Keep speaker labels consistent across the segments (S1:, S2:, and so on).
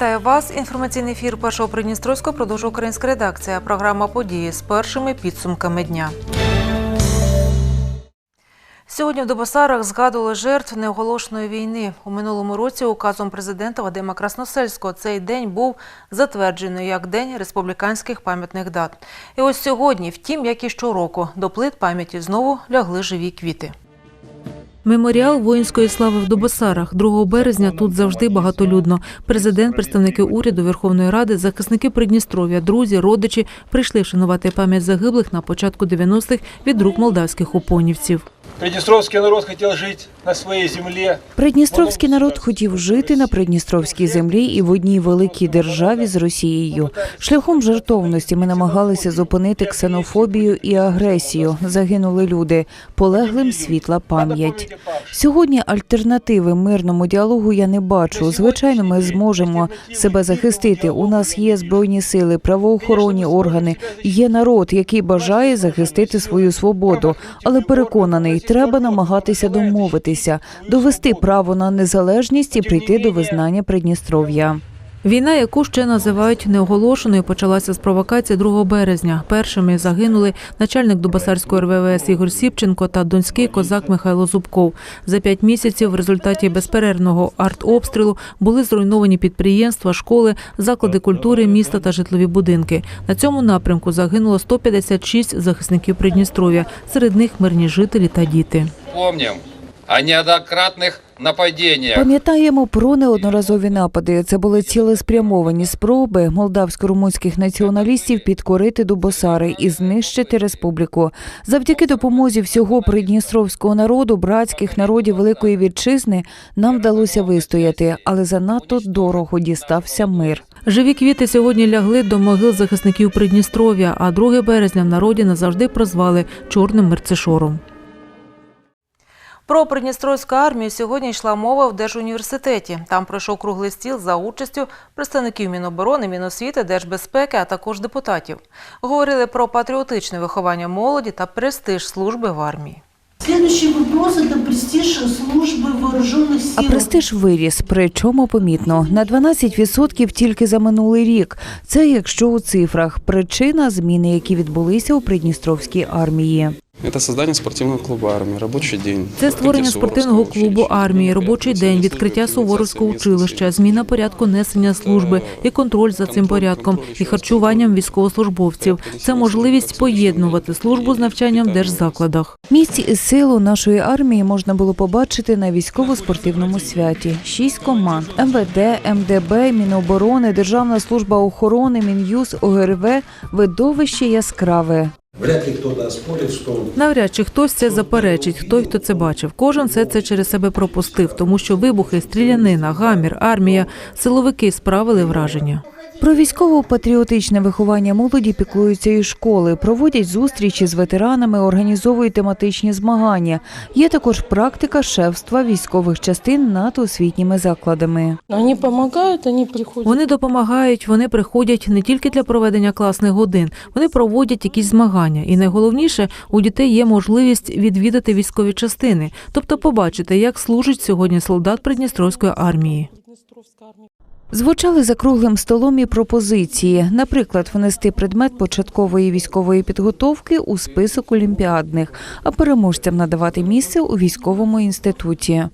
S1: Вітаю вас. Інформаційний ефір першого Придністровського продовжує українська редакція. Програма події з першими підсумками дня. Сьогодні в Дебосарах згадували жертв неоголошеної війни. У минулому році указом президента Вадима Красносельського цей день був затверджений як День республіканських пам'ятних дат. І ось сьогодні, втім, як і щороку, до плит пам'яті знову лягли живі квіти. Меморіал воїнської слави в Добосарах 2 березня тут завжди багатолюдно. Президент, представники уряду, Верховної Ради, захисники Придністров'я, друзі, родичі прийшли вшанувати пам'ять загиблих на початку 90-х від рук молдавських упонівців.
S2: Приднестровский народ хотел жить на своей земле.
S3: Придністровський народ хотів жити на Придністровській землі і в одній великій державі з Росією. Шляхом жертовності ми намагалися зупинити ксенофобію і агресію. Загинули люди, полеглим світла пам'ять. Сьогодні альтернативи мирному діалогу я не бачу. Звичайно, ми зможемо себе захистити. У нас є збройні сили, правоохоронні органи. Є народ, який бажає захистити свою свободу, але переконаний, треба намагатися домовитися, довести право на незалежність і прийти до визнання Придністров'я.
S1: Війна, яку ще називають неоголошеною, почалася з провокації 2 березня. Першими загинули начальник Дубасарської РВВС Ігор Сіпченко та донський козак Михайло Зубков. За п'ять місяців в результаті безперервного артобстрілу були зруйновані підприємства, школи, заклади культури, міста та житлові будинки. На цьому напрямку загинуло 156 захисників Придністров'я. Серед них мирні жителі та діти.
S4: Помним о неоднократных нападениях.
S3: Пам'ятаємо про неодноразові напади. Це були цілеспрямовані спроби молдавсько-румунських націоналістів підкорити Дубосари і знищити республіку. Завдяки допомозі всього придністровського народу, братських народів Великої Вітчизни, нам вдалося вистояти, але занадто дорого дістався мир.
S1: Живі квіти сьогодні лягли до могил захисників Придністров'я, а 2 березня в народі назавжди прозвали чорним мерцешором. Про Придністровську армію сьогодні йшла мова в Держуніверситеті. Там пройшов круглий стіл за участю представників Міноборони, Міносвіти, Держбезпеки, а також депутатів. Говорили про патріотичне виховання молоді та престиж служби в армії.
S5: Следующий вопрос – это престиж службы вооруженных
S3: А
S5: сил.
S3: престиж виріс, причому помітно на 12% тільки за минулий рік. Це якщо у цифрах причина зміни, які відбулися у Придністровській армії.
S6: Это создание спортивного клуба армии, рабочий день.
S1: Це створення
S6: открытие
S1: спортивного
S6: Суворовского
S1: клубу
S6: училища,
S1: армії, робочий день,
S6: мероприятия,
S1: відкриття
S6: организация
S1: Суворовського
S6: местных
S1: училища, зміна порядку несення служби і контроль за цим порядком і харчуванням військовослужбовців. Це можливість поєднувати службу з навчанням в держзакладах.
S3: Місць і силу нашої армії можна було побачити на військово-спортивному святі. Шість команд: МВД, МДБ, Міноборони, Державна служба охорони, Мін'юз, ОГРВ. Видовище яскраве.
S7: Вряд ли кто-то оспорит, что
S1: Навряд чи хтось це заперечить, той, хто це бачив. Кожен все це через себе пропустив, тому що вибухи, стрілянина, гамір, армія, силовики справили враження.
S3: Про військово-патріотичне виховання молоді піклуються і школи, проводять зустрічі з ветеранами, організовують тематичні змагання. Є також практика шефства військових частин над освітніми закладами.
S8: Они помогают, они приходят.
S1: Вони допомагають, вони приходять не тільки для проведення класних годин, вони проводять якісь змагання. І найголовніше, у дітей є можливість відвідати військові частини, тобто побачити, як служить сьогодні солдат Придністровської армії.
S3: Звучали за круглим столом і пропозиції, наприклад, внести предмет початкової військової підготовки у список олімпіадних, а переможцям надавати місце у військовому інституті.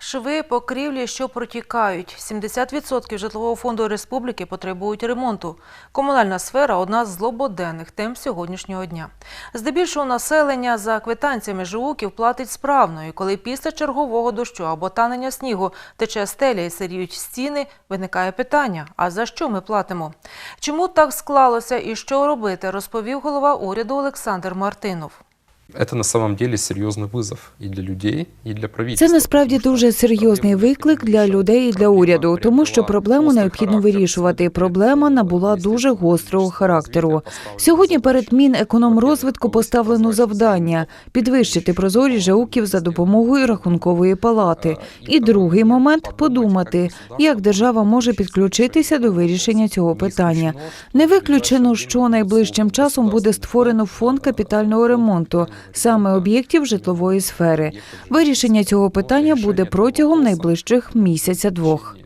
S1: Шви, покрівлі, що протікають. 70% житлового фонду республіки потребують ремонту. Комунальна сфера одна з злободенних тем сьогоднішнього дня. Здебільшого населення за квитанціями ЖУКів платить справно, і коли після чергового дощу або танення снігу тече стеля і сиріють стіни, виникає питання: а за що ми платимо? Чому так склалося і що робити, розповів голова уряду Олександр Мартинов.
S9: Это на самом деле серьезный вызов и для людей, и для правительства.
S3: Це насправді дуже серйозний виклик для людей і для уряду, тому що проблему необхідно вирішувати. Проблема набула дуже гострого характеру. Сьогодні перед Мінекономрозвитку поставлено завдання підвищити прозорість ЖЕУКів за допомогою рахункової палати. І другий момент подумати, як держава може підключитися до вирішення цього питання. Не виключено, що найближчим часом буде створено фонд капітального ремонту, саме об'єктів житлової сфери. Вирішення цього питання буде протягом найближчих місяця-двох.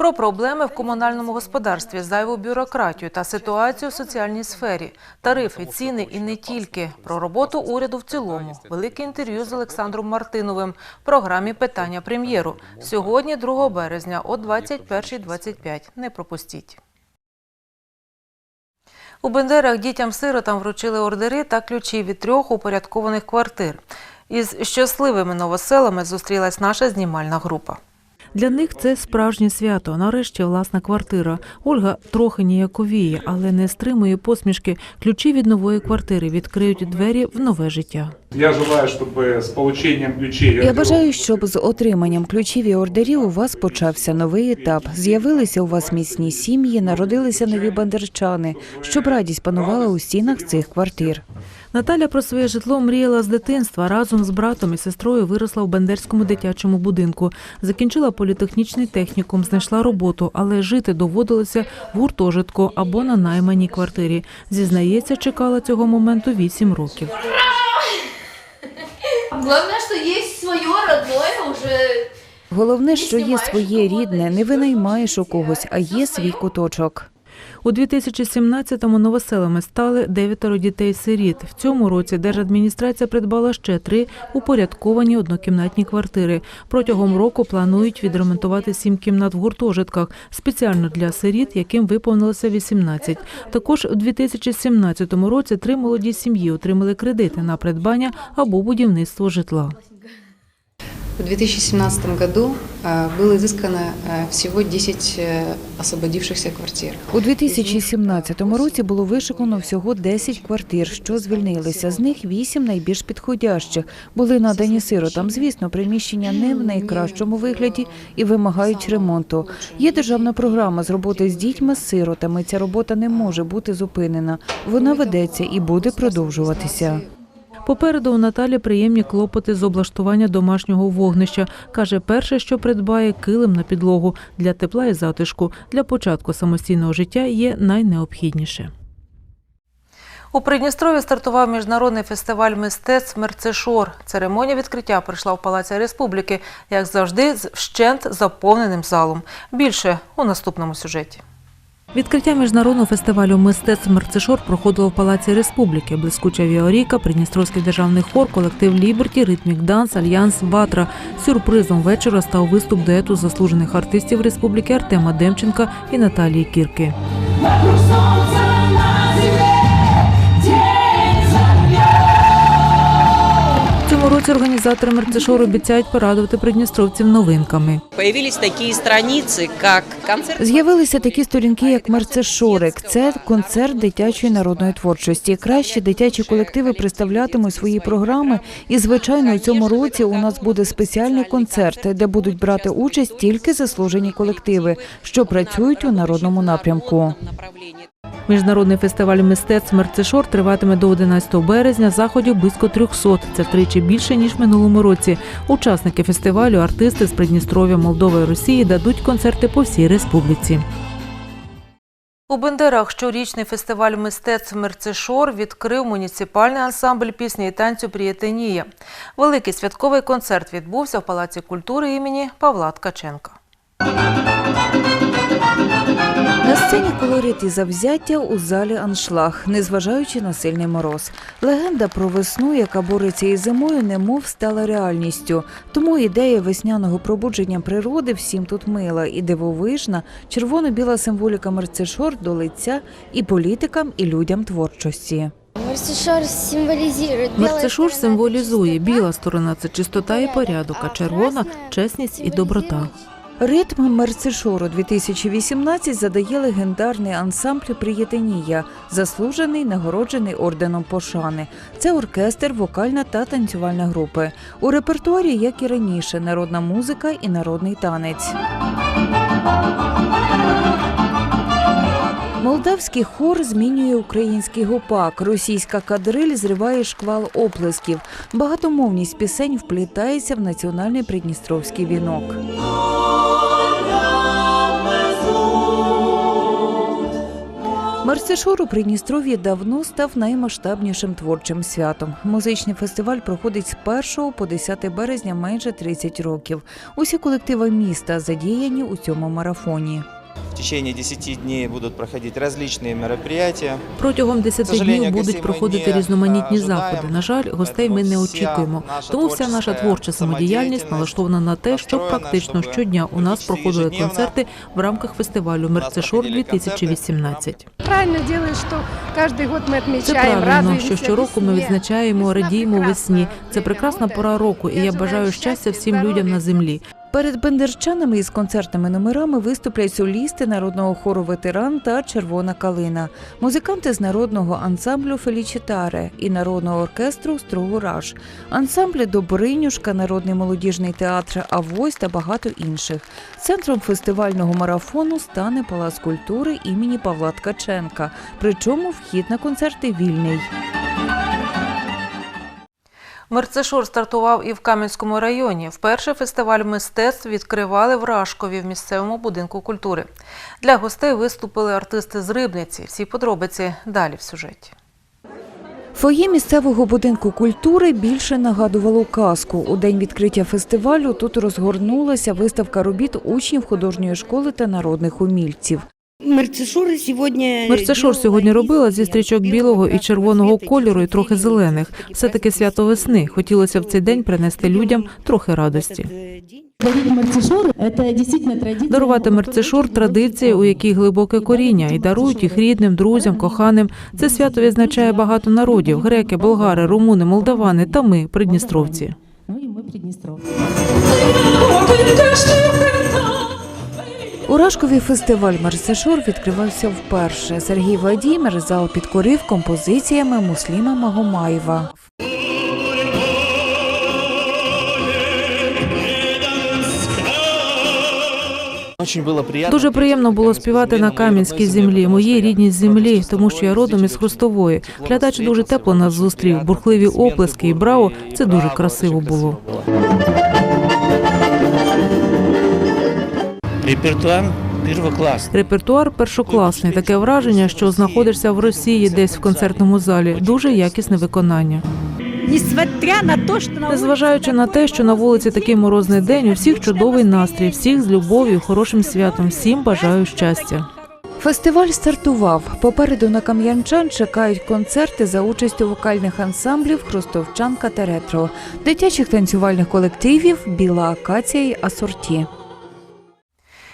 S1: Про проблеми в комунальному господарстві, зайву бюрократію та ситуацію в соціальній сфері, тарифи, ціни і не тільки. Про роботу уряду в цілому. Велике інтерв'ю з Олександром Мартиновим в програмі Питання прем'єру. Сьогодні, 2 березня о 21.25. Не пропустіть. У Бендерах дітям-сиротам вручили ордери та ключі від трьох упорядкованих квартир. Із щасливими новоселами зустрілась наша знімальна група. Для них це справжнє свято. Нарешті власна квартира. Ольга трохи ніяковіє, але не стримує посмішки. Ключі від нової квартири відкриють двері в нове життя.
S10: Я желаю, чтобы с получением ключей...
S3: Я бажаю, щоб з отриманням ключів і ордерів у вас почався новий етап. З'явилися у вас міцні сім'ї, народилися нові бандерчани, щоб радість панувала у стінах цих квартир.
S1: Наталя про своє житло мріяла з дитинства. Разом з братом і сестрою виросла в Бендерському дитячому будинку. Закінчила політехнічний технікум, знайшла роботу, але жити доводилося в гуртожитку або на найманій квартирі. Зізнається, чекала цього моменту вісім років.
S11: Главное, что есть свое родное уже.
S3: Головне, що є своє рідне, не винаймаєш у когось, а є свій куточок.
S1: У 2017-му новоселами стали дев'ятеро дітей-сиріт. В цьому році держадміністрація придбала ще три упорядковані однокімнатні квартири. Протягом року планують відремонтувати сім кімнат в гуртожитках спеціально для сиріт, яким виповнилося 18. Також у 2017 році три молоді сім'ї отримали кредити на придбання або будівництво житла.
S12: В 2017 году э, было изыскано э, всего 10 э, освободившихся квартир.
S3: У 2017 році було вишикано всього 10 квартир, що звільнилися. З них 8 найбільш підходящих. Були надані сиротам. Звісно, приміщення не в найкращому вигляді і вимагають ремонту. Є державна програма з роботи з дітьми з сиротами. Ця робота не може бути зупинена. Вона ведеться і буде продовжуватися.
S1: Попереду у Наталі приємні клопоти з облаштування домашнього вогнища. Каже, перше, що придбає килим на підлогу для тепла і затишку. Для початку самостійного життя є найнеобхідніше. У Придністрові стартував міжнародний фестиваль мистецтв Мерцешор. Церемонія відкриття пройшла в Палаці Республіки, як завжди, з вщент заповненим залом. Більше у наступному сюжеті. Відкриття міжнародного фестивалю мистецтв Мерцешор проходило в Палаці Республіки. Блискуча Віоріка, Придністровський державний хор, колектив Ліберті, Ритмік Данс, Альянс Ватра. Сюрпризом вечора став виступ дуету заслужених артистів республіки Артема Демченка і Наталії Кірки. Році організатори Мерцешору обіцяють порадувати придністровців новинками.
S3: З'явилися такі сторінки, як Мерцешорик. Це концерт дитячої народної творчості. Кращі дитячі колективи представлятимуть свої програми. І звичайно, у цьому році у нас буде спеціальний концерт, де будуть брати участь тільки заслужені колективи, що працюють у народному напрямку.
S1: Міжнародний фестиваль мистецтв Мерцешор триватиме до 11 березня. Заходів близько 300. Це втричі більше ніж минулому році. Учасники фестивалю, артисти з Придністров'я, Молдови і Росії дадуть концерти по всій республіці. У Бендерах щорічний фестиваль мистецтв Мерцешор відкрив муніципальний ансамбль пісні і танцю Прієтенія. Великий святковий концерт відбувся в Палаці культури імені Павла Ткаченка.
S3: На сцені колорит і завзяття у залі аншлаг, незважаючи на сильний мороз. Легенда про весну, яка бореться із зимою, немов стала реальністю. Тому ідея весняного пробудження природи всім тут мила і дивовижна, червоно-біла символіка мерцешор до лиця і політикам, і людям творчості.
S11: Мерцешор символизирует.
S1: Мерцешор символізує біла сторона це чистота і порядок, а червона чесність і доброта.
S3: Ритм мерцешору 2018 задає легендарний ансамбль Приєтенія, заслужений нагороджений орденом пошани. Це оркестр, вокальна та танцювальна групи. У репертуарі, як і раніше, народна музика і народний танець. Молдавський хор змінює український гопак. Російська кадриль зриває шквал оплесків. Багатомовність пісень вплітається в національний придністровський вінок. Мерсешор у Придністров'ї давно став наймасштабнішим творчим святом. Музичний фестиваль проходить з 1 по 10 березня майже 30 років. Усі колективи міста задіяні у цьому марафоні.
S13: В течение 10 дней будут проходить различные мероприятия.
S1: Протягом 10
S13: сожалению,
S1: днів будуть
S13: гостей ми
S1: проходити
S13: не,
S1: різноманітні
S13: е, ожидаємо,
S1: заходи. На жаль, гостей ми не
S13: поэтому вся
S1: очікуємо.
S13: наша
S1: Тому вся наша
S13: творческая
S1: творча самодіяльність
S13: самодеятельность
S1: налаштована на те, щоб
S13: настроєна,
S1: практично
S13: щоб
S1: щодня у нас
S13: практично
S1: проходили
S13: ежедневно
S1: концерти в рамках фестивалю
S13: нас
S1: Мерцешор
S13: проходили концерти
S1: 2018.
S8: Правильно делаешь, что каждый год мы
S1: Це
S8: отмечаем,
S1: правильно, що щороку ми відзначаємо, радіємо весні. Це прекрасна пора року, і я бажаю щастя всім людям на землі.
S3: Перед бендерчанами із концертними номерами виступлять солісти народного хору ветеран та червона калина, музиканти з народного ансамблю Фелічітаре і народного оркестру Строгураж, ансамблі Добринюшка, народний молодіжний театр Авось та багато інших. Центром фестивального марафону стане Палац культури імені Павла Ткаченка. Причому вхід на концерти вільний.
S1: Мерцешор стартував і в Кам'янському районі. Вперше фестиваль мистецтв відкривали в Рашкові в місцевому будинку культури. Для гостей виступили артисти з Рибниці. Всі подробиці далі в сюжеті.
S3: Фоє місцевого будинку культури більше нагадувало казку. У день відкриття фестивалю тут розгорнулася виставка робіт учнів художньої школи та народних умільців.
S1: Мерцешор сьогодні робила зі стрічок білого і червоного кольору і трохи зелених. Все таки свято весни. Хотілося в цей день принести людям трохи радості. Дарувати мерцешор традиція, у якій глибоке коріння, і дарують їх рідним, друзям, коханим. Це свято відзначає багато народів: греки, болгари, румуни, молдавани та ми, придністровці. Ну і ми, придністровці.
S3: У Рашкові фестиваль Мерсешор відкривався вперше. Сергій Владімир зал підкорив композиціями Мусліма Магомаєва.
S13: Очень было приятно.
S1: Дуже приємно було співати на кам'янській землі, моїй рідній землі, тому що я родом із Хрустової. Глядач дуже тепло нас зустрів. Бурхливі оплески і браво. Це дуже красиво було.
S13: Репертуар первоклассный.
S1: Репертуар першокласний. Таке враження, що знаходишся в Росії, десь в концертному залі. Дуже якісне виконання. Незважаючи на те, що на вулиці такий морозний день, у всіх чудовий настрій, всіх з любов'ю, хорошим святом. Всім бажаю щастя.
S3: Фестиваль стартував. Попереду на кам'янчан чекають концерти за участю вокальних ансамблів Хрустовчанка та ретро, дитячих танцювальних колективів Біла акація й асорті.